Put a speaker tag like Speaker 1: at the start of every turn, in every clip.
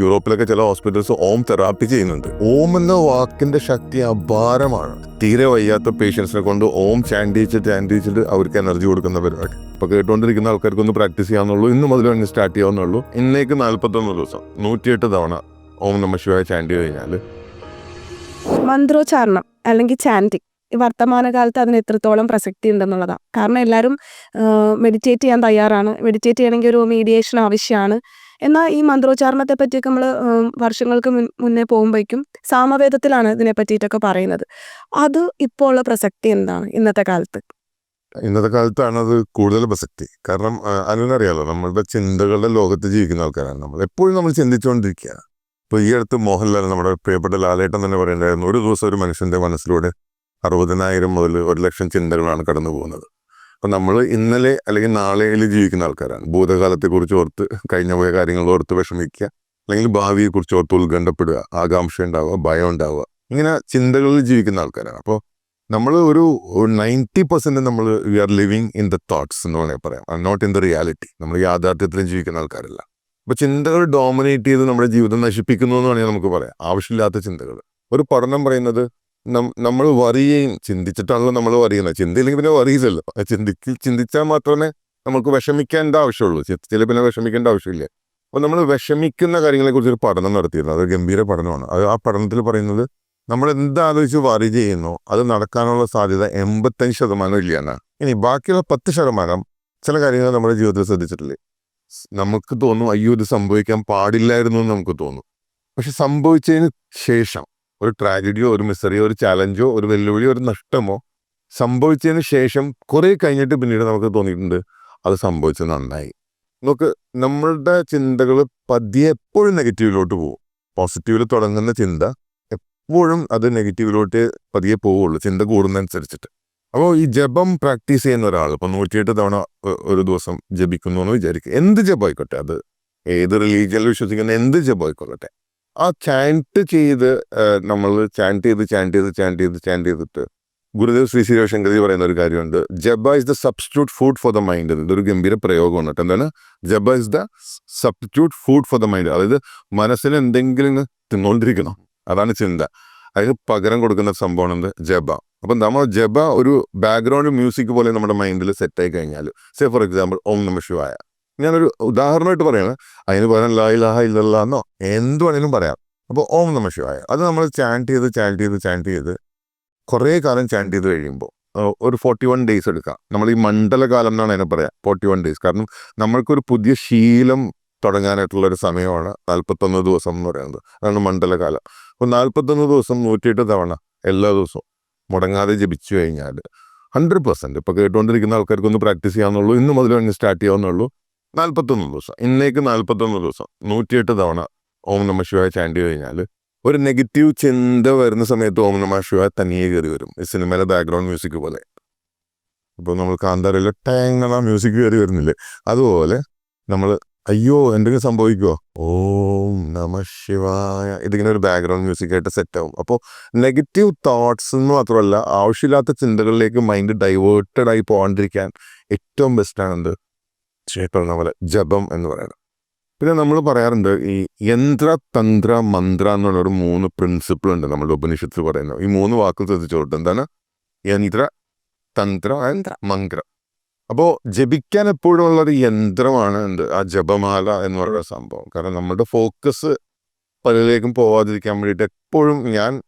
Speaker 1: യൂറോപ്പിലൊക്കെ ചില ഹോസ്പിറ്റൽസ് ഓം തെറാപ്പി ചെയ്യുന്നുണ്ട്. ഓം എന്ന വാക്കിന്റെ ശക്തി അപാരമാണ്. തീരെ വയ്യാത്ത പേഷ്യൻസിനെ കൊണ്ട് ഓം ചാൻഡീച്ച് ചാൻഡീച്ചിട്ട് അവർക്ക് എനർജി കൊടുക്കുന്ന പരിപാടി. ഇപ്പൊ കേട്ടുകൊണ്ടിരിക്കുന്ന ആൾക്കാർക്ക് ഒന്ന് പ്രാക്ടീസ് ചെയ്യാന്നുള്ളൂ ഇന്ന് മുതൽ തന്നെ സ്റ്റാർട്ട് ചെയ്യാവുന്നുള്ളൂ. ഇന്നേക്ക് നാല്പത്തൊന്ന് ദിവസം. നൂറ്റിയെട്ട് തവണ ഓം നമ ശിവായ ചാൻഡി കഴിഞ്ഞാൽ
Speaker 2: മന്ത്രോച്ചാരണം അല്ലെങ്കിൽ ചാൻഡിങ് ഈ വർത്തമാനകാലത്ത് അതിന് എത്രത്തോളം പ്രസക്തി ഉണ്ടെന്നുള്ളതാണ് കാരണം എല്ലാവരും മെഡിറ്റേറ്റ് ചെയ്യാൻ തയ്യാറാണ്. മെഡിറ്റേറ്റ് ചെയ്യണമെങ്കിൽ ഒരു മീഡിയേഷൻ ആവശ്യമാണ്. എന്നാൽ ഈ മന്ത്രോച്ചാരണത്തെ പറ്റിയൊക്കെ നമ്മൾ വർഷങ്ങൾക്ക് മുന്നേ പോകുമ്പോഴേക്കും സാമവേദത്തിലാണ് ഇതിനെ പറ്റിയിട്ടൊക്കെ പറയുന്നത്. അത് ഇപ്പോൾ ഉള്ള പ്രസക്തി എന്താണ് ഇന്നത്തെ കാലത്ത്?
Speaker 1: ഇന്നത്തെ കാലത്താണ് അത് കൂടുതൽ പ്രസക്തി. കാരണം അതിനറിയാലോ നമ്മളുടെ ചിന്തകളുടെ ലോകത്ത് ജീവിക്കുന്ന ആൾക്കാരാണ്. നമ്മൾ എപ്പോഴും നമ്മൾ ചിന്തിച്ചുകൊണ്ടിരിക്കുക. ഇപ്പോൾ ഈ അടുത്ത് മോഹൻലാൽ നമ്മുടെ പ്രിയപ്പെട്ട ലാലേട്ടൻ തന്നെ പറയുന്നുണ്ടായിരുന്നു ഒരു ദിവസം ഒരു മനുഷ്യന്റെ മനസ്സിലൂടെ അറുപതിനായിരം മുതൽ ഒരു ലക്ഷം ചിന്തകളാണ് കടന്നു പോകുന്നത് അപ്പം നമ്മൾ ഇന്നലെ അല്ലെങ്കിൽ നാളെയിൽ ജീവിക്കുന്ന ആൾക്കാരാണ്. ഭൂതകാലത്തെക്കുറിച്ച് ഓർത്ത് കഴിഞ്ഞ പോയ കാര്യങ്ങൾ ഓർത്ത് വിഷമിക്കുക അല്ലെങ്കിൽ ഭാവിയെക്കുറിച്ച് ഓർത്ത് ഉത്കണ്ഠപ്പെടുക ആകാംക്ഷ ഉണ്ടാവുക ഭയം ഉണ്ടാവുക ഇങ്ങനെ ചിന്തകളിൽ ജീവിക്കുന്ന ആൾക്കാരാണ്. അപ്പോൾ നമ്മൾ ഒരു നയന്റി പെർസെന്റ് നമ്മൾ we are living in the thoughts എന്ന് വേണമെങ്കിൽ പറയാം. Not in the reality. നമ്മൾ യാഥാർത്ഥ്യത്തിലും ജീവിക്കുന്ന ആൾക്കാരല്ല. അപ്പോൾ ചിന്തകൾ ഡോമിനേറ്റ് ചെയ്ത് നമ്മുടെ ജീവിതം നശിപ്പിക്കുന്നു എന്ന് വേണമെങ്കിൽ നമുക്ക് പറയാം. ആവശ്യമില്ലാത്ത ചിന്തകൾ ഒരു പഠനം പറയുന്നത് നമ്മൾ വറിയുകയും ചിന്തിച്ചിട്ടാണല്ലോ നമ്മൾ വറിയുന്നത് ചിന്തയില്ലെങ്കിൽ പിന്നെ വറിയില്ലല്ലോ ചിന്തിക്ക് ചിന്തിച്ചാൽ മാത്രമേ നമുക്ക് വിഷമിക്കേണ്ട ആവശ്യമുള്ളൂ. ചില പിന്നെ വിഷമിക്കേണ്ട ആവശ്യമില്ല. അപ്പോൾ നമ്മൾ വിഷമിക്കുന്ന കാര്യങ്ങളെക്കുറിച്ച് ഒരു പഠനം നടത്തിയിരുന്നു. അത് ഗംഭീര പഠനമാണ്. അത് ആ പഠനത്തിൽ പറയുന്നത് നമ്മൾ എന്താലോചിച്ച് വറി ചെയ്യുന്നു അത് നടക്കാനുള്ള സാധ്യത എൺപത്തഞ്ച് ശതമാനം ഇല്ല എന്നാണ്. ഇനി ബാക്കിയുള്ള പത്ത് ശതമാനം ചില കാര്യങ്ങൾ നമ്മുടെ ജീവിതത്തിൽ ശ്രദ്ധിച്ചിട്ടില്ലേ? നമുക്ക് തോന്നും അയ്യോ ഇത് സംഭവിക്കാൻ പാടില്ലായിരുന്നു എന്ന് നമുക്ക് തോന്നും. പക്ഷെ സംഭവിച്ചതിന് ശേഷം ഒരു ട്രാജഡിയോ ഒരു മിസറിയോ ഒരു ചാലഞ്ചോ ഒരു വെല്ലുവിളിയോ ഒരു നഷ്ടമോ സംഭവിച്ചതിന് ശേഷം കുറേ കഴിഞ്ഞിട്ട് പിന്നീട് നമുക്ക് തോന്നിയിട്ടുണ്ട് അത് സംഭവിച്ചത് നന്നായി. നമുക്ക് നമ്മളുടെ ചിന്തകൾ പതിയെ എപ്പോഴും നെഗറ്റീവിലോട്ട് പോകും. പോസിറ്റീവിൽ തുടങ്ങുന്ന ചിന്ത എപ്പോഴും അത് നെഗറ്റീവിലോട്ട് പതിയെ പോവുള്ളൂ ചിന്ത കൂടുന്നതനുസരിച്ചിട്ട്. അപ്പോൾ ഈ ജപം പ്രാക്ടീസ് ചെയ്യുന്ന ഒരാൾ ഇപ്പോൾ നൂറ്റിയെട്ട് തവണ ഒരു ദിവസം ജപിക്കുന്നു എന്ന് വിചാരിക്കുക. എന്ത് ജപമായിക്കോട്ടെ അത് ഏത് റിലീജിയനിൽ വിശ്വസിക്കുന്ന എന്ത് ജപമായിക്കൊള്ളട്ടെ ആ ചാന്റ് ചെയ്ത് നമ്മൾ ചാന്റ് ചെയ്ത് ചാന്റ് ചെയ്ത് ചാന്റ് ചെയ്ത് ചാന്റ് ചെയ്തിട്ട് ഗുരുദേവ് ശ്രീ ശ്രീ ശങ്കരി പറയുന്ന ഒരു കാര്യമുണ്ട്. Japa is the substitute food for the mind ഇതൊരു ഗംഭീര പ്രയോഗമാണ് കേട്ടോ എന്താണ്? Japa is the substitute food for the mind അതായത് മനസ്സിന് എന്തെങ്കിലും തിന്നുകൊണ്ടിരിക്കണം അതാണ് ചിന്ത. അതിന് പകരം കൊടുക്കുന്ന സംഭവമാണ് എന്ത്? ജബ അപ്പം നമ്മൾ ജബ ഒരു ബാക്ക്ഗ്രൗണ്ട് മ്യൂസിക് പോലെ നമ്മുടെ മൈൻഡിൽ സെറ്റായി കഴിഞ്ഞാൽ സേ ഫോർ എക്സാമ്പിൾ ഓം നമ ശിവായ. ഞാനൊരു ഉദാഹരണമായിട്ട് പറയാണ്. അതിന് പകരം ലാ ഇലാഹ ഇല്ലല്ല എന്നോ എന്ത് വേണേലും പറയാം. അപ്പോൾ ഓം നമ ശിവായ. അത് നമ്മൾ ചാന്റ് ചെയ്ത് ചാന്റ് ചെയ്ത് ചാന്റ് ചെയ്ത് കുറേ കാലം ചാന്റ് ചെയ്ത് കഴിയുമ്പോൾ ഒരു ഫോർട്ടി വൺ ഡേയ്സ് എടുക്കാം. നമ്മൾ ഈ മണ്ഡലകാലം എന്നാണ് അതിനെ പറയാം. ഫോർട്ടി വൺ ഡേയ്സ് കാരണം നമ്മൾക്കൊരു പുതിയ ശീലം തുടങ്ങാനായിട്ടുള്ള ഒരു സമയമാണ് നാൽപ്പത്തൊന്ന് ദിവസം എന്ന് പറയുന്നത്. അതാണ് മണ്ഡലകാലം അപ്പോൾ നാൽപ്പത്തൊന്ന് ദിവസം നൂറ്റിയെട്ട് തവണ എല്ലാ ദിവസവും മുടങ്ങാതെ ജപിച്ചു കഴിഞ്ഞാൽ ഹൺഡ്രഡ് പെർസെന്റ് ഇപ്പോൾ കേട്ടുകൊണ്ടിരിക്കുന്ന ആൾക്കാർക്കൊന്ന് പ്രാക്ടീസ് ചെയ്യാവുന്നുള്ളൂ ഇന്ന് മുതൽ തന്നെ സ്റ്റാർട്ട് ചെയ്യാവുന്നുള്ളൂ നാൽപ്പത്തൊന്ന് ദിവസം. ഇന്നേക്ക് നാൽപ്പത്തൊന്ന് ദിവസം. നൂറ്റിയെട്ട് തവണ ഓം നമ ശിവായ ചാണ്ടി കഴിഞ്ഞാൽ ഒരു നെഗറ്റീവ് ചിന്ത വരുന്ന സമയത്ത് ഓം നമ ശിവായ തനിയെ കയറി വരും. ഈ സിനിമയിലെ ബാക്ക്ഗ്രൗണ്ട് മ്യൂസിക് പോലെ. ഇപ്പോൾ നമ്മൾ കാന്താരയിലെ ടാങ് മ്യൂസിക് കയറി വരുന്നില്ലേ? അതുപോലെ നമ്മൾ അയ്യോ എന്തെങ്കിലും സംഭവിക്കുമോ ഓം നമ ശിവായ. ഇതിങ്ങനെ ഒരു ബാക്ക്ഗ്രൗണ്ട് മ്യൂസിക് ആയിട്ട് സെറ്റ് ആവും. അപ്പോൾ നെഗറ്റീവ് തോട്ട്സ് എന്ന് മാത്രമല്ല ആവശ്യമില്ലാത്ത ചിന്തകളിലേക്ക് മൈൻഡ് ഡൈവേർട്ടഡ് ആയി പോകാണ്ടിരിക്കാൻ ഏറ്റവും ബെസ്റ്റാണ് എന്ത് പറഞ്ഞ പോലെ ജപം എന്ന് പറയുന്നത്. പിന്നെ നമ്മൾ പറയാറുണ്ട് ഈ യന്ത്ര തന്ത്ര മന്ത്ര എന്നുള്ള ഒരു മൂന്ന് പ്രിൻസിപ്പിൾ ഉണ്ട് നമ്മുടെ ഉപനിഷത്തിൽ പറയുന്നത്. ഈ മൂന്ന് വാക്കുകൾ ശ്രദ്ധിച്ചോട്ട്. എന്താണ്? യന്ത്ര തന്ത്ര ആൻഡ് മന്ത്രം. അപ്പോൾ ജപിക്കാൻ എപ്പോഴും ഉള്ളൊരു യന്ത്രമാണ് എന്ത്? ആ ജപമാല എന്ന് പറയുന്ന സംഭവം. കാരണം നമ്മുടെ ഫോക്കസ് പലരിലേക്കും പോവാതിരിക്കാൻ വേണ്ടിയിട്ട് എപ്പോഴും ഞാൻ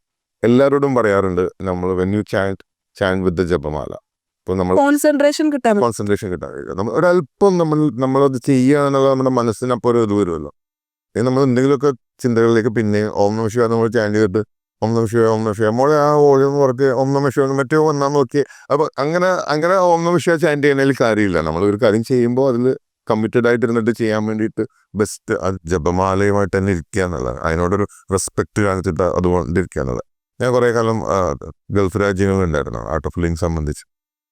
Speaker 1: എല്ലാവരോടും പറയാറുണ്ട്. നമ്മൾ when you chant chant with the japamala. ഇപ്പോൾ നമ്മൾ
Speaker 2: കോൺസെൻട്രേഷൻ കിട്ടാൻ
Speaker 1: കോൺസെൻട്രേഷൻ കിട്ടാൻ കഴിയും നമ്മൾ ഒരല്പം നമ്മൾ നമ്മളത് ചെയ്യുക എന്നുള്ളത് നമ്മുടെ മനസ്സിനപ്പോൾ ഒരു ഇത് വരുമല്ലോ ഇനി നമ്മൾ എന്തെങ്കിലുമൊക്കെ ചിന്തകളിലേക്ക് പിന്നെ ഓം നമ ശിവ നമ്മൾ ചാൻഡ് ചെയ്തിട്ട് ഓം നമ ശിവ ഓം നമ ശിവ മോളെ ആ ഓരോന്ന് പറഞ്ഞ് ഓം നമ ശിവ മറ്റേ വന്നാൽ നോക്കി. അപ്പോൾ അങ്ങനെ അങ്ങനെ ഓം നമ ശിവ ചാൻഡ് ചെയ്യുന്നതിൽ കാര്യമില്ല. നമ്മൾ ഒരു കാര്യം ചെയ്യുമ്പോൾ അതിൽ കമ്മിറ്റഡ് ആയിട്ട് ഇരുന്നിട്ട് ചെയ്യാൻ വേണ്ടിയിട്ട് ബെസ്റ്റ് അത് ജപമാലയുമായിട്ട് തന്നെ ഇരിക്കുക എന്നുള്ളത് അതിനോടൊരു റെസ്പെക്ട് കാണിച്ചിട്ട് അതുകൊണ്ട് ഇരിക്കുക എന്നുള്ളത്. ഞാൻ കുറേ കാലം ഗൾഫ് രാജ്യങ്ങളിൽ ഉണ്ടായിരുന്നു ആർട്ട് ഓഫ് ലിവിങ് സംബന്ധിച്ച്.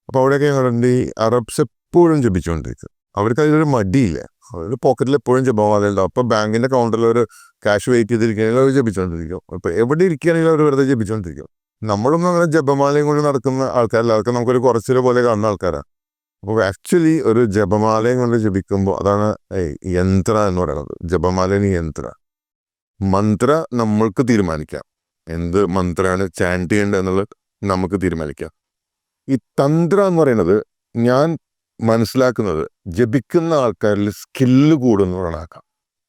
Speaker 1: അപ്പോൾ അവിടെയൊക്കെ ഈ അറബ്സ് എപ്പോഴും ജപിച്ചുകൊണ്ടിരിക്കും. അവർക്ക് അതിലൊരു മടിയില്ല. അവരുടെ പോക്കറ്റിൽ എപ്പോഴും ജപമാല ഉണ്ടാവും അപ്പോൾ ബാങ്കിന്റെ കൗണ്ടറിൽ ഒരു ക്യാഷ് വെയിറ്റ് ചെയ്തിരിക്കുകയാണെങ്കിൽ അവർ ജപിച്ചുകൊണ്ടിരിക്കും. അപ്പോൾ എവിടെ ഇരിക്കുകയാണെങ്കിലും അവർ വെറുതെ ജപിച്ചുകൊണ്ടിരിക്കും. നമ്മളൊന്നും അങ്ങനെ ജപമാലയും കൊണ്ട് നടക്കുന്ന ആൾക്കാരല്ല. അതൊക്കെ നമുക്കൊരു കുറച്ചിലെ പോലെ കാണുന്ന ആൾക്കാരാണ്. അപ്പോൾ ആക്ച്വലി ഒരു ജപമാലയും കൊണ്ട് ജപിക്കുമ്പോൾ അതാണ് യന്ത്ര എന്ന് പറയുന്നത്. ജപമാലയാണ് യന്ത്ര. മന്ത്ര നമ്മൾക്ക് തീരുമാനിക്കാം. എന്ത് മന്ത്രമാണ് ചാന്റ് ചെയ്യേണ്ടത് എന്നുള്ളത് നമുക്ക് തീരുമാനിക്കാം. ഈ തന്ത്ര എന്ന് പറയുന്നത് ഞാൻ മനസ്സിലാക്കുന്നത് ജപിക്കുന്ന ആൾക്കാരിൽ സ്കില്ല് കൂടുന്നതാക്കാം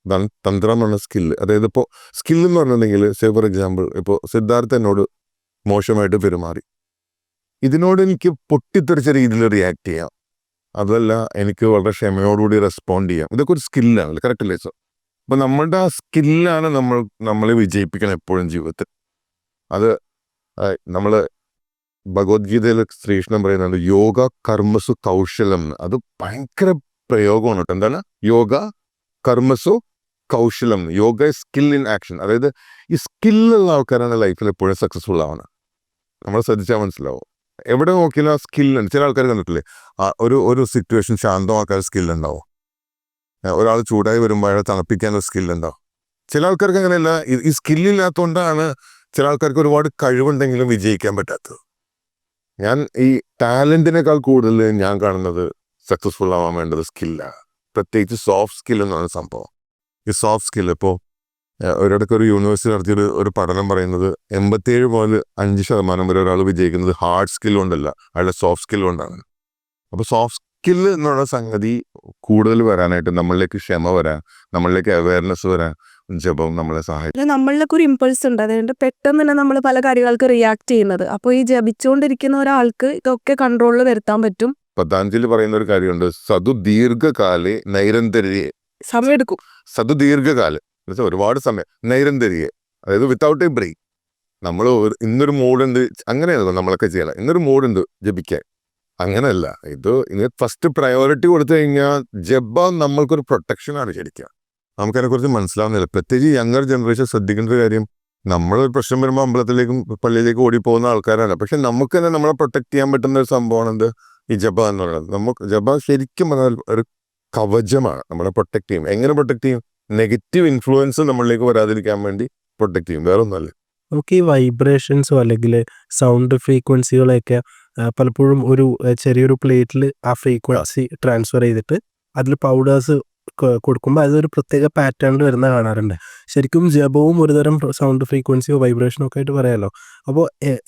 Speaker 1: ഇതാണ് തന്ത്ര എന്ന് പറഞ്ഞ സ്കില്ല്. അതായത് ഇപ്പോൾ സ്കില്ല് എന്ന് പറഞ്ഞിട്ടുണ്ടെങ്കിൽ സേ ഫോർ എക്സാമ്പിൾ ഇപ്പോൾ സിദ്ധാർത്ഥ എന്നോട് മോശമായിട്ട് പെരുമാറി. ഇതിനോട് എനിക്ക് പൊട്ടിത്തെറിച്ച രീതിയിൽ റിയാക്ട് ചെയ്യാം. അതല്ല എനിക്ക് വളരെ ക്ഷമയോടുകൂടി റെസ്പോണ്ട് ചെയ്യാം. ഇതൊക്കെ ഒരു സ്കില്ലാണ് കറക്റ്റ് അല്ലേ സർ അപ്പം നമ്മളുടെ ആ സ്കില്ലാണ് നമ്മൾ നമ്മളെ വിജയിപ്പിക്കണം എപ്പോഴും ജീവിതത്തിൽ. അത് നമ്മൾ ഭഗവത്ഗീതയിൽ ശ്രീകൃഷ്ണൻ പറയുന്നുണ്ട് യോഗ കർമ്മസു കൗശലം അത് ഭയങ്കര പ്രയോഗമാണ്. കേട്ടോ എന്താണ്? യോഗ കർമ്മസു കൗശലം. യോഗ സ്കിൽ ഇൻ ആക്ഷൻ അതായത് ഈ സ്കില്ലുള്ള ആൾക്കാരാണ് ലൈഫിൽ എപ്പോഴും സക്സസ്ഫുൾ ആവുന്നത്. നമ്മൾ ശ്രദ്ധിച്ചാൽ മനസ്സിലാവും. എവിടെ നോക്കിയാലും ആ സ്കില്ലുണ്ട് ചില ആൾക്കാർ കണ്ടിട്ടില്ലേ? ഒരു ഒരു സിറ്റുവേഷൻ ശാന്തമാക്കാൻ സ്കിൽ ഉണ്ടാവും ഒരാൾ ചൂടായി വരുമ്പോൾ അയാളെ തണുപ്പിക്കാനുള്ള സ്കില്ലുണ്ടാവും ചില ആൾക്കാർക്ക് അങ്ങനെയല്ല. ഈ സ്കില്ലില്ലാത്തതുകൊണ്ടാണ് ചില ആൾക്കാർക്ക് ഒരുപാട് കഴിവുണ്ടെങ്കിലും വിജയിക്കാൻ പറ്റാത്തത്. ഞാൻ ഈ ടാലന്റിനേക്കാൾ കൂടുതൽ ഞാൻ കാണുന്നത് സക്സസ്ഫുൾ ആവാൻ വേണ്ടത് സ്കില്ലാണ് പ്രത്യേകിച്ച് സോഫ്റ്റ് സ്കിൽ എന്നാണ് സംഭവം. ഈ സോഫ്റ്റ് സ്കിൽ ഇപ്പോൾ ഒരിടയ്ക്ക് ഒരു യൂണിവേഴ്സിറ്റി നടത്തിയൊരു ഒരു പഠനം പറയുന്നത് എൺപത്തിയേഴ് മുതൽ അഞ്ച് ശതമാനം വരെ ഒരാൾ വിജയിക്കുന്നത് ഹാർഡ് സ്കിൽ കൊണ്ടല്ല അയാളുടെ സോഫ്റ്റ് സ്കിൽ കൊണ്ടാണ്. അപ്പോൾ സോഫ്റ്റ് സ്കിൽ എന്നുള്ള സംഗതി കൂടുതൽ വരാനായിട്ട് നമ്മളിലേക്ക് ക്ഷമ വരാൻ നമ്മളിലേക്ക് അവയർനെസ് വരാൻ ജപം നമ്മളെ സഹായിക്കും
Speaker 2: നമ്മളിലൊക്കെ ഒരു ഇമ്പൾസ് ഉണ്ട്. അതുകൊണ്ട് പെട്ടെന്ന് തന്നെ നമ്മൾ പല കാര്യങ്ങൾക്ക് റിയാക്ട് ചെയ്യുന്നത്. അപ്പോൾ ഈ ജപിച്ചുകൊണ്ടിരിക്കുന്ന ഒരാൾക്ക് ഇതൊക്കെ കൺട്രോളിൽ വരുത്താൻ പറ്റും.
Speaker 1: പതാഞ്ജലി പറയുന്ന ഒരു കാര്യമുണ്ട്. സതു ദീർഘകാലെ നൈരന്തര്യെ.
Speaker 2: സമയമെടുക്കും.
Speaker 1: സതു ദീർഘകാലം. എന്നുവെച്ചാൽ ഒരുപാട് സമയം. നൈരന്തര്യെ. അതായത് വിത്തൗട്ട് എ ബ്രേക്ക് നമ്മൾ ഇന്നൊരു മൂഡുണ്ട്. അങ്ങനെയല്ല നമ്മളൊക്കെ ചെയ്യണം ഇന്നൊരു മൂഡുണ്ട് ജപിക്കാൻ. അങ്ങനെയല്ല. ഇത് ഇനി ഫസ്റ്റ് പ്രയോറിറ്റി കൊടുത്തു കഴിഞ്ഞാൽ ജബ നമ്മൾക്കൊരു പ്രൊട്ടക്ഷനാണ് ശരിക്കും. നമുക്കതിനെക്കുറിച്ച് മനസ്സിലാവുന്നില്ല. പ്രത്യേകിച്ച് യങ്ങർ ജനറേഷൻ ശ്രദ്ധിക്കേണ്ട ഒരു കാര്യം നമ്മളൊരു പ്രശ്നം വരുമ്പോൾ അമ്പലത്തിലേക്കും പള്ളിയിലേക്കും ഓടിപ്പോകുന്ന ആൾക്കാരല്ല. പക്ഷെ നമുക്ക് തന്നെ നമ്മളെ പ്രൊട്ടക്ട് ചെയ്യാൻ പറ്റുന്ന ഒരു സംഭവമാണ് എന്ത്? ഈ ജപ എന്ന് പറയുന്നത്. നമുക്ക് ജപ ശരിക്കും പറഞ്ഞാൽ ഒരു കവചമാണ്. നമ്മളെ പ്രൊട്ടക്ട് ചെയ്യും. എങ്ങനെ പ്രൊട്ടക്ട് ചെയ്യും? നെഗറ്റീവ് ഇൻഫ്ലുവൻസ് നമ്മളിലേക്ക് വരാതിരിക്കാൻ വേണ്ടി പ്രൊട്ടക്ട് ചെയ്യും. വേറെ ഒന്നല്ല
Speaker 3: നമുക്ക് ഈ വൈബ്രേഷൻസോ അല്ലെങ്കിൽ സൗണ്ട് ഫ്രീക്വൻസികളൊക്കെ ആ, പലപ്പോഴും ഒരു ചെറിയൊരു പ്ലേറ്റിൽ ആ ഫ്രീക്വൻസി ട്രാൻസ്ഫർ ചെയ്തിട്ട് അതിൽ പൗഡേഴ്സ് കൊടുക്കുമ്പോൾ അതൊരു പ്രത്യേക പാറ്റേണിൽ വരുന്ന കാണാറുണ്ട്. ശരിക്കും ജപവും ഒരുതരം സൗണ്ട് ഫ്രീക്വൻസിയോ വൈബ്രേഷനോ ഒക്കെ ആയിട്ട് പറയാമല്ലോ അപ്പോൾ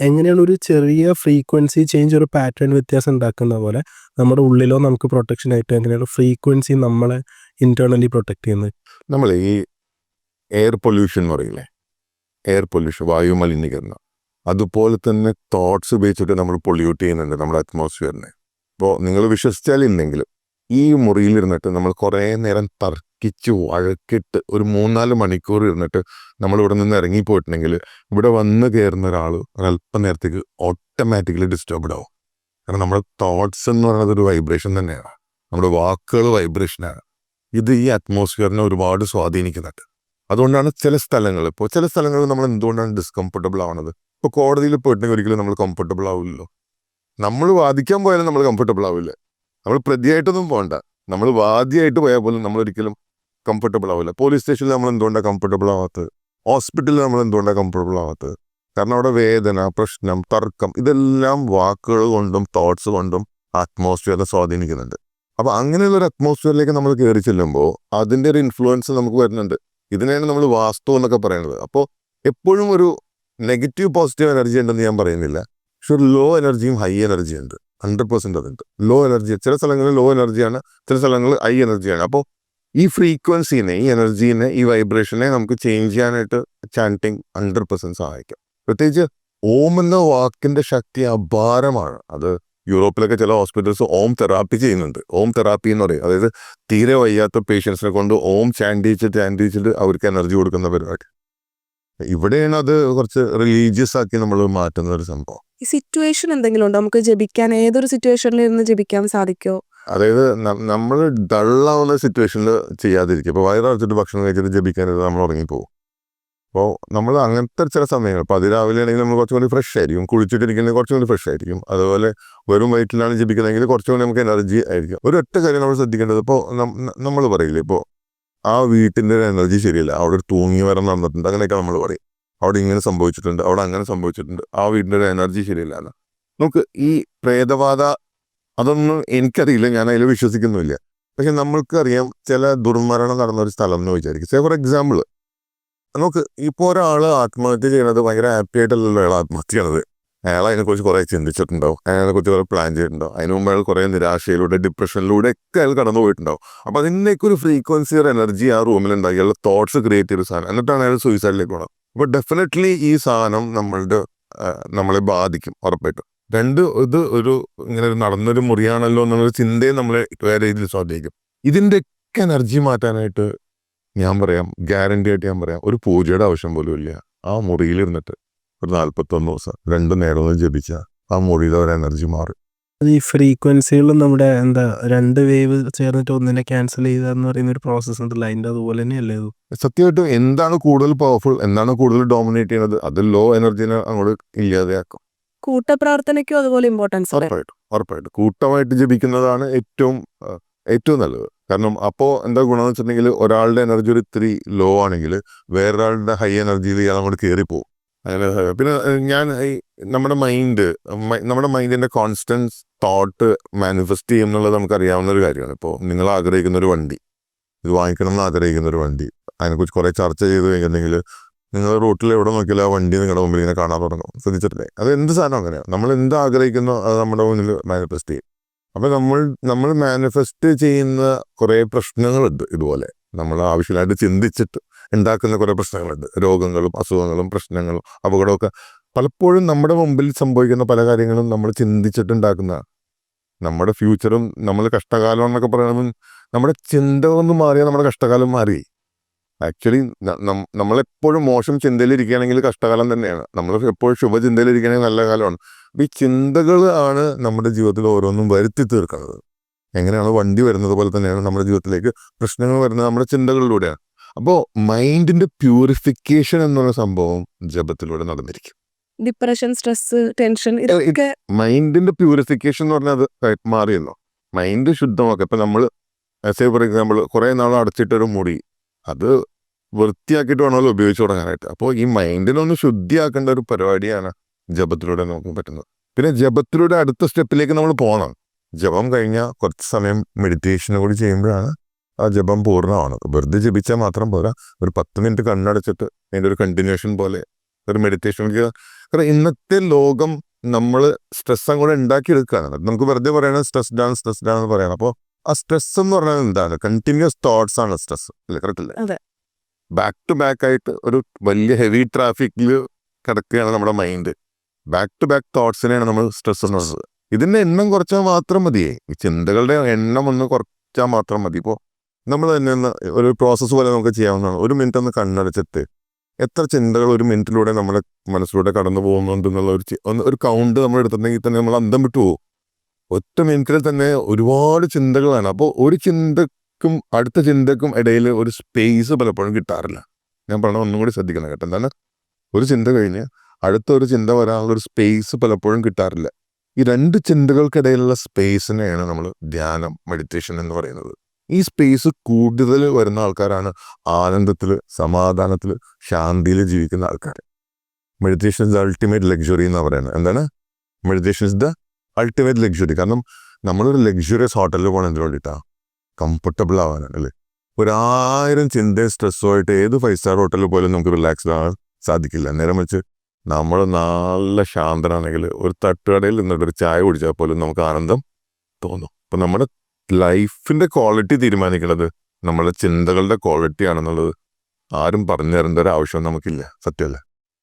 Speaker 3: എങ്ങനെയാണ് ഒരു ചെറിയ ഫ്രീക്വൻസി ചേഞ്ച് ഒരു പാറ്റേൺ വ്യത്യാസം ഉണ്ടാക്കുന്ന പോലെ നമ്മുടെ ഉള്ളിലോ നമുക്ക് പ്രൊട്ടക്ഷൻ ആയിട്ട് എങ്ങനെയാണ് ഫ്രീക്വൻസി നമ്മളെ ഇന്റേണലി പ്രൊട്ടക്ട് ചെയ്യുന്നത്?
Speaker 1: നമ്മൾ ഈ എയർ പൊല്യൂഷൻ പറയില്ലേ? എയർ പൊല്യൂഷൻ വായു മലിനീകരണം. അതുപോലെ തന്നെ തോട്ട്സ് ഉപയോഗിച്ചിട്ട് നമ്മൾ പൊല്യൂട്ട് ചെയ്യുന്നുണ്ട് നമ്മുടെ അറ്റ്മോസ്ഫിയറിനെ ഇപ്പോൾ നിങ്ങൾ വിശ്വസിച്ചാൽ ഇല്ലെങ്കിലും ഈ മുറിയിലിരുന്നിട്ട് നമ്മൾ കുറേ നേരം തർക്കിച്ച് വഴക്കിട്ട് ഒരു മൂന്നാൽ മണിക്കൂർ ഇരുന്നിട്ട് നമ്മൾ ഇവിടെ നിന്ന് ഇറങ്ങിപ്പോയിട്ടുണ്ടെങ്കിൽ ഇവിടെ വന്ന് കയറുന്ന ഒരാൾ ഒരല്പം നേരത്തേക്ക് ഓട്ടോമാറ്റിക്കലി ഡിസ്റ്റർബ്ഡ് ആവും. കാരണം നമ്മുടെ തോട്ട്സ് എന്ന് പറയുന്നത് ഒരു വൈബ്രേഷൻ തന്നെയാണ്. നമ്മുടെ വാക്കുകൾ വൈബ്രേഷനാണ് ഇത് ഈ അറ്റ്മോസ്ഫിയറിനെ ഒരുപാട് സ്വാധീനിക്കുന്നുണ്ട്. അതുകൊണ്ടാണ് ചില സ്ഥലങ്ങൾ ഇപ്പോൾ ചില സ്ഥലങ്ങളിൽ നമ്മൾ എന്തുകൊണ്ടാണ് ഡിസ്കംഫർട്ടബിൾ ആവുന്നത്? ഇപ്പോൾ കോടതിയിൽ പോയിട്ടുണ്ടെങ്കിൽ ഒരിക്കലും നമ്മൾ കംഫർട്ടബിൾ ആവില്ലല്ലോ. നമ്മൾ വാദിക്കാൻ പോയാലും നമ്മൾ കംഫർട്ടബിൾ ആവില്ല. നമ്മൾ പ്രതിയായിട്ടൊന്നും പോകണ്ട നമ്മൾ വാദിയായിട്ട് പോയാൽ പോലും നമ്മൾ ഒരിക്കലും കംഫർട്ടബിൾ ആവില്ല പോലീസ് സ്റ്റേഷനിൽ നമ്മൾ എന്തുകൊണ്ടാണ് കംഫർട്ടബിൾ ആവാത്തത്? ഹോസ്പിറ്റലിൽ നമ്മൾ എന്തുകൊണ്ടാണ് കംഫർട്ടബിൾ ആവാത്തത്? കാരണം അവിടെ വേദന പ്രശ്നം തർക്കം ഇതെല്ലാം വാക്കുകൾ കൊണ്ടും തോട്ട്സ് കൊണ്ടും അറ്റ്മോസ്ഫിയറിനെ സ്വാധീനിക്കുന്നുണ്ട്. അപ്പൊ അങ്ങനെയുള്ള ഒരു അറ്റ്മോസ്ഫിയറിലേക്ക് നമ്മൾ കയറി ചെല്ലുമ്പോൾ അതിന്റെ ഒരു ഇൻഫ്ലുവൻസ് നമുക്ക് വരുന്നുണ്ട്. ഇതിനെയാണ് നമ്മൾ വാസ്തു എന്നൊക്കെ പറയുന്നത്. അപ്പോൾ എപ്പോഴും ഒരു നെഗറ്റീവ് പോസിറ്റീവ് എനർജി ഉണ്ടെന്ന് ഞാൻ പറയുന്നില്ല. പക്ഷെ ഒരു ലോ എനർജിയും ഹൈ എനർജിയും ഉണ്ട്. ഹൺഡ്രഡ് പെർസെന്റ് അതുണ്ട്. ലോ എനർജി ചില സ്ഥലങ്ങളിൽ ലോ എനർജിയാണ് ചില സ്ഥലങ്ങളിൽ ഹൈ എനർജിയാണ് അപ്പോൾ ഈ ഫ്രീക്വൻസിനെ ഈ എനർജീനെ ഈ വൈബ്രേഷനെ നമുക്ക് ചേഞ്ച് ചെയ്യാനായിട്ട് ചാന്റിങ് ഹൺഡ്രഡ് പെർസെന്റ് സഹായിക്കും. പ്രത്യേകിച്ച് ഓം എന്ന വാക്കിന്റെ ശക്തി അപാരമാണ്. അത് യൂറോപ്പിലൊക്കെ ചില ഹോസ്പിറ്റൽസ് ഓം തെറാപ്പി ചെയ്യുന്നുണ്ട്. ഓം തെറാപ്പി എന്ന് പറയും. അതായത് തീരെ വയ്യാത്ത പേഷ്യൻസിനെ കൊണ്ട് ഓം ചാൻഡിച്ചിട്ട് ചാൻഡിച്ചിട്ട് അവർക്ക് എനർജി കൊടുക്കുന്ന പരിപാടി. ഇവിടെയാണ് അത് കുറച്ച് റിലീജിയസ് ആക്കി നമ്മൾ മാറ്റുന്ന ഒരു സംഭവം.
Speaker 2: ഈ സിറ്റുവേഷൻ എന്തെങ്കിലും ഉണ്ടോ? നമുക്ക് ജപിക്കാൻ ഏതൊരു സിറ്റുവേഷനിൽ ഇരുന്ന് ജപിക്കാൻ സാധിക്കോ?
Speaker 1: അതായത് നമ്മൾ ഡള്ളാവുന്ന സിറ്റുവേഷനിൽ ചെയ്യാതിരിക്കും ഇപ്പോൾ വയറടച്ചിട്ട് ഭക്ഷണം കഴിച്ചിട്ട് ജപിക്കാനായിട്ട് നമ്മൾ ഉറങ്ങിപ്പോകും അപ്പോൾ നമ്മൾ അങ്ങനത്തെ ചില സമയങ്ങൾ ഇപ്പോൾ അതിരാവിലെ ആണെങ്കിൽ നമ്മൾ കുറച്ചും കൂടി ഫ്രഷ് ആയിരിക്കും. കുളിച്ചിട്ടിരിക്കുന്നത് കുറച്ചും കൂടി ഫ്രഷ് ആയിരിക്കും. അതുപോലെ വെറും വയറ്റിലാണ് ജപിക്കുന്നതെങ്കിൽ കുറച്ചും കൂടി നമുക്ക് എനർജി ആയിരിക്കും. ഒരു ഒറ്റ കാര്യം നമ്മൾ ശ്രദ്ധിക്കേണ്ടത് ഇപ്പോൾ നമ്മൾ പറയില്ലേ ഇപ്പോൾ ആ വീട്ടിന്റെ എനർജി ശരിയല്ല. അവിടെ ഒരു തൂങ്ങി വരം നടന്നിട്ടുണ്ട്. അങ്ങനെയൊക്കെ നമ്മൾ പറയും. അവിടെ ഇങ്ങനെ സംഭവിച്ചിട്ടുണ്ട് അവിടെ അങ്ങനെ സംഭവിച്ചിട്ടുണ്ട്. ആ വീടിന്റെ ഒരു എനർജി ശരിയല്ല നമുക്ക് ഈ പ്രേതബാധ അതൊന്നും എനിക്കറിയില്ല ഞാൻ അതിൽ വിശ്വസിക്കുന്നുമില്ല. പക്ഷെ നമ്മൾക്കറിയാം ചില ദുർമരണം നടന്ന ഒരു സ്ഥലം എന്ന് വിചാരിക്കും. സേ ഫോർ എക്സാമ്പിൾ നമുക്ക് ഇപ്പോൾ ഒരാൾ ആത്മഹത്യ ചെയ്യുന്നത് ഭയങ്കര ഹാപ്പി ആയിട്ടല്ലല്ലോ അയാൾ ആത്മഹത്യ ചെയ്യണത് അയാൾ അതിനെക്കുറിച്ച് കുറേ ചിന്തിച്ചിട്ടുണ്ടാവും. അതിനെക്കുറിച്ച് കുറേ പ്ലാൻ ചെയ്തിട്ടുണ്ടാവും. അതിന് മുമ്പ് അയാൾ കുറേ നിരാശയിലൂടെ ഡിപ്രഷനിലൂടെ ഒക്കെ അയാൾ കടന്നു പോയിട്ടുണ്ടാവും അപ്പോൾ അതിന്റെയൊക്കെ ഒരു ഫ്രീക്വൻസി ഒരു എനർജി ആ റൂമിലുണ്ടാവും അയാളുടെ തോട്ട്സ് ക്രിയേറ്റ് ചെയ്ത സാധനം. എന്നിട്ടാണ് അയാൾ സൂയിസൈഡിലേക്ക് പോകണം അപ്പോൾ ഡെഫിനറ്റ്ലി ഈ സാധനം നമ്മളുടെ നമ്മളെ ബാധിക്കും ഉറപ്പായിട്ടും. രണ്ട് ഇത് ഒരു ഇങ്ങനെ ഒരു നടന്നൊരു മുറിയാണല്ലോ എന്നുള്ളൊരു ചിന്തയെ നമ്മളെ വേറെ രീതിയിൽ സ്വാധീനിക്കും. ഇതിന്റെയൊക്കെ എനർജി മാറ്റാനായിട്ട് ഞാൻ പറയാം ഗ്യാരണ്ടി ആയിട്ട് ഞാൻ പറയാം ഒരു പൂജയുടെ ആവശ്യം പോലും ഇല്ല. ആ മുറിയിലിരുന്നിട്ട് ഒരു നാൽപ്പത്തൊന്ന് ദിവസം രണ്ട് നേരം ജപിച്ചാൽ ജപിച്ച ആ മുറിയിലെ ഒരു എനർജി മാറും.
Speaker 3: ഈ ഫ്രീക്വൻസികളും നമ്മുടെ എന്താ രണ്ട് വേവ് ചേർന്നിട്ട് ഒന്നിനെ ക്യാൻസൽ ചെയ്യുക എന്ന് പറയുന്ന ഒരു പ്രോസസ്സ് ഉണ്ടല്ലോ. അതിന്റെ അതുപോലെ തന്നെയല്ലേ ഇത്?
Speaker 1: സത്യമായിട്ടും എന്താണ് കൂടുതൽ പവർഫുൾ എന്താണ് കൂടുതൽ ഡോമിനേറ്റ് ചെയ്യുന്നത്? അത് ലോ എനർജിനെ അങ്ങോട്ട് ഇല്ലാതെയാക്കും.
Speaker 2: കൂട്ടപ്രാർത്ഥനയ്ക്കും അതുപോലെ ഇമ്പോർട്ടൻസ്
Speaker 1: ഉറപ്പായിട്ടും ഉറപ്പായിട്ടും. കൂട്ടമായിട്ട് ജപിക്കുന്നതാണ് ഏറ്റവും ആ, ഏറ്റവും നല്ലത്. കാരണം അപ്പോ എന്താ ഗുണമെന്ന് വെച്ചിട്ടുണ്ടെങ്കിൽ ഒരാളുടെ എനർജി ഒരു ഇത്തിരി ലോ ആണെങ്കിൽ വേറൊരാളുടെ ഹൈ എനർജിയിൽ ഇയാൾ അങ്ങോട്ട് കയറിപ്പോവും അങ്ങനെ പിന്നെ ഞാൻ ഈ നമ്മുടെ മൈൻഡ് നമ്മുടെ മൈൻഡിന്റെ കോൺസ്റ്റന്റ് തോട്ട് മാനിഫെസ്റ്റ് ചെയ്യും എന്നുള്ളത് നമുക്ക് അറിയാവുന്ന ഒരു കാര്യമാണ്. ഇപ്പോൾ നിങ്ങൾ ആഗ്രഹിക്കുന്ന ഒരു വണ്ടി ഇത് വാങ്ങിക്കണം എന്ന് ആഗ്രഹിക്കുന്ന ഒരു വണ്ടി അതിനെക്കുറിച്ച് കുറെ ചർച്ച ചെയ്ത് കഴിഞ്ഞിട്ടുണ്ടെങ്കിൽ നിങ്ങൾ റൂട്ടിൽ എവിടെ നോക്കിയാലും ആ വണ്ടി നിങ്ങളുടെ മുമ്പിൽ ഇങ്ങനെ കാണാൻ തുടങ്ങും. ശ്രദ്ധിച്ചിട്ടില്ലേ? അത് എന്ത് സാധനം അങ്ങനെയാണ് നമ്മൾ എന്ത് ആഗ്രഹിക്കുന്നോ അത് നമ്മുടെ മുന്നിൽ മാനിഫെസ്റ്റ് ചെയ്യും. അപ്പം നമ്മൾ നമ്മൾ മാനിഫെസ്റ്റ് ചെയ്യുന്ന കുറേ പ്രശ്നങ്ങളുണ്ട് ഇതുപോലെ. നമ്മൾ ആവശ്യമായിട്ട് ചിന്തിച്ചിട്ട് ഉണ്ടാക്കുന്ന കുറേ പ്രശ്നങ്ങളുണ്ട്. രോഗങ്ങളും അസുഖങ്ങളും പ്രശ്നങ്ങളും അപകടമൊക്കെ പലപ്പോഴും നമ്മുടെ മുമ്പിൽ സംഭവിക്കുന്ന പല കാര്യങ്ങളും നമ്മൾ ചിന്തിച്ചിട്ടുണ്ടാക്കുന്ന നമ്മുടെ ഫ്യൂച്ചറും നമ്മൾ കഷ്ടകാലം എന്നൊക്കെ പറയുന്നത് നമ്മുടെ ചിന്ത ഒന്ന് മാറിയാൽ നമ്മുടെ കഷ്ടകാലം മാറി. ആക്ച്വലി നമ്മളെപ്പോഴും മോശം ചിന്തയിലിരിക്കുകയാണെങ്കിൽ കഷ്ടകാലം തന്നെയാണ്. നമ്മൾ എപ്പോഴും ശുഭചിന്തയിലിരിക്കുകയാണെങ്കിൽ നല്ല കാലമാണ്. ഈ ചിന്തകൾ ആണ് നമ്മുടെ ജീവിതത്തിൽ ഓരോന്നും വരുത്തി തീർക്കുന്നത്. എങ്ങനെയാണ് വണ്ടി വരുന്നത് പോലെ തന്നെയാണ് നമ്മുടെ ജീവിതത്തിലേക്ക് പ്രശ്നങ്ങൾ വരുന്നത് നമ്മുടെ ചിന്തകളിലൂടെയാണ്. അപ്പോൾ മൈൻഡിന്റെ പ്യൂരിഫിക്കേഷൻ എന്നുള്ള സംഭവം ജപത്തിലൂടെ നടന്നിരിക്കും.
Speaker 2: ഡിപ്രഷൻ സ്ട്രെസ് ടെൻഷൻ ഇതൊക്കെ
Speaker 1: മൈൻഡിന്റെ പ്യൂരിഫിക്കേഷൻ എന്ന് പറഞ്ഞാൽ അത് മാറിയെന്നോ? മൈൻഡ് ശുദ്ധമാക്കുക ഇപ്പൊ നമ്മൾ എസ് ഫോർ എക്സാമ്പിൾ കുറെ നാൾ അടച്ചിട്ടൊരു മുടി അത് വൃത്തിയാക്കിയിട്ട് വേണമല്ലോ ഉപയോഗിച്ച് തുടങ്ങാനായിട്ട്. അപ്പോൾ ഈ മൈൻഡിനൊന്ന് ശുദ്ധിയാക്കേണ്ട ഒരു പരിപാടിയാണ് ജപത്തിലൂടെ നമുക്ക് പറ്റുന്നത്. പിന്നെ ജപത്തിലൂടെ അടുത്ത സ്റ്റെപ്പിലേക്ക് നമ്മൾ പോകണം. ജപം കഴിഞ്ഞാൽ കുറച്ച് സമയം മെഡിറ്റേഷൻ കൂടി ചെയ്യുമ്പോഴാണ് ആ ജപം പൂർണമാണ്. വെറുതെ ജപിച്ചാൽ മാത്രം പോരാ. ഒരു പത്ത് മിനിറ്റ് കണ്ണടച്ചിട്ട് അതിന്റെ ഒരു കണ്ടിന്യൂഷൻ പോലെ ഒരു മെഡിറ്റേഷൻ കാരണം ഇന്നത്തെ ലോകം നമ്മൾ സ്ട്രെസ് അങ്ങോട്ട് ഉണ്ടാക്കിയെടുക്കുകയാണ്. എടുക്കുകയാണ് നമുക്ക് വെറുതെ പറയണത് സ്ട്രെസ് ഡാൻ സ്ട്രെസ് ഡാൻ എന്ന് പറയണം. അപ്പോൾ ആ സ്ട്രെസ് എന്ന് പറഞ്ഞാൽ എന്താണ്? കണ്ടിന്യൂസ് തോട്ട്സ് ആണ് സ്ട്രെസ് അല്ലേ? കറക്റ്റ് അല്ലേ?
Speaker 2: അതെ.
Speaker 1: ബാക്ക് ടു ബാക്ക് ആയിട്ട് ഒരു വലിയ ഹെവി ട്രാഫിക്കിൽ കിടക്കുകയാണ് നമ്മുടെ മൈൻഡ് ബാക്ക് ടു ബാക്ക് തോട്ട്സിനെയാണ് നമ്മൾ സ്ട്രെസ് എന്ന് പറയുന്നത്. ഇതിന്റെ എണ്ണം കുറച്ചാൽ മാത്രം മതിയേ. ഈ ചിന്തകളുടെ എണ്ണം ഒന്ന് കുറച്ചാൽ മാത്രം മതി. ഇപ്പോൾ നമ്മൾ തന്നെ ഒരു പ്രോസസ്സ് പോലെ നമുക്ക് ചെയ്യാവുന്നതാണ്. ഒരു മിനിറ്റ് ഒന്ന് കണ്ണടച്ചിട്ട് എത്ര ചിന്തകൾ ഒരു മിനിറ്റിലൂടെ നമ്മുടെ മനസ്സിലൂടെ കടന്നു പോകുന്നുണ്ട് എന്നുള്ള ഒരു ഒരു കൗണ്ട് നമ്മൾ എടുത്തിട്ടുണ്ടെങ്കിൽ തന്നെ നമ്മൾ അന്തം വിട്ടു പോകും. ഒറ്റ മിനിറ്റിൽ തന്നെ ഒരുപാട് ചിന്തകളാണ്. അപ്പോൾ ഒരു ചിന്തക്കും അടുത്ത ചിന്തക്കും ഇടയിൽ ഒരു സ്പേസ് പലപ്പോഴും കിട്ടാറില്ല. ഞാൻ പറഞ്ഞ ഒന്നും കൂടി ശ്രദ്ധിക്കണം കേട്ടോ. എന്താണ്? ഒരു ചിന്ത കഴിഞ്ഞ് അടുത്ത ഒരു ചിന്ത വരാനുള്ള ഒരു സ്പേസ് പലപ്പോഴും കിട്ടാറില്ല. ഈ രണ്ട് ചിന്തകൾക്കിടയിലുള്ള സ്പേസിനെയാണ് നമ്മൾ ധ്യാനം മെഡിറ്റേഷൻ എന്ന് പറയുന്നത്. ഈ സ്പേസ് കൂടുതൽ വരുന്ന ആൾക്കാരാണ് ആനന്ദത്തിൽ സമാധാനത്തിൽ ശാന്തിയിൽ ജീവിക്കുന്ന ആൾക്കാർ meditation is the ultimate luxury എന്ന് പറയുന്നത്. എന്താണ്? Meditation is the ultimate luxury കാരണം നമ്മളൊരു ലക്ഷറിയസ് ഹോട്ടലിൽ പോകണം എന്തിനു വേണ്ടിയിട്ടാണ് കംഫർട്ടബിൾ ആവാനാണ് അല്ലേ ഒരായിരം ചിന്തയും സ്ട്രെസ്സും ആയിട്ട് ഏത് ഫൈവ് സ്റ്റാർ ഹോട്ടലിൽ പോലും നമുക്ക് റിലാക്സ്ഡ് ആവാൻ സാധിക്കില്ല. നേരം വെച്ച് നമ്മൾ നല്ല ശാന്തനാണെങ്കിൽ ഒരു തട്ടുകടയിൽ നിന്നിട്ട് ഒരു ചായ കുടിച്ചാൽ പോലും നമുക്ക് ആനന്ദം തോന്നും. അപ്പം നമ്മുടെ ലൈഫിന്റെ ക്വാളിറ്റി തീരുമാനിക്കുന്നത് നമ്മുടെ ചിന്തകളുടെ ക്വാളിറ്റി ആണെന്നുള്ളത് ആരും പറഞ്ഞു തരേണ്ട ഒരു ആവശ്യം നമുക്കില്ല. സത്യമല്ല?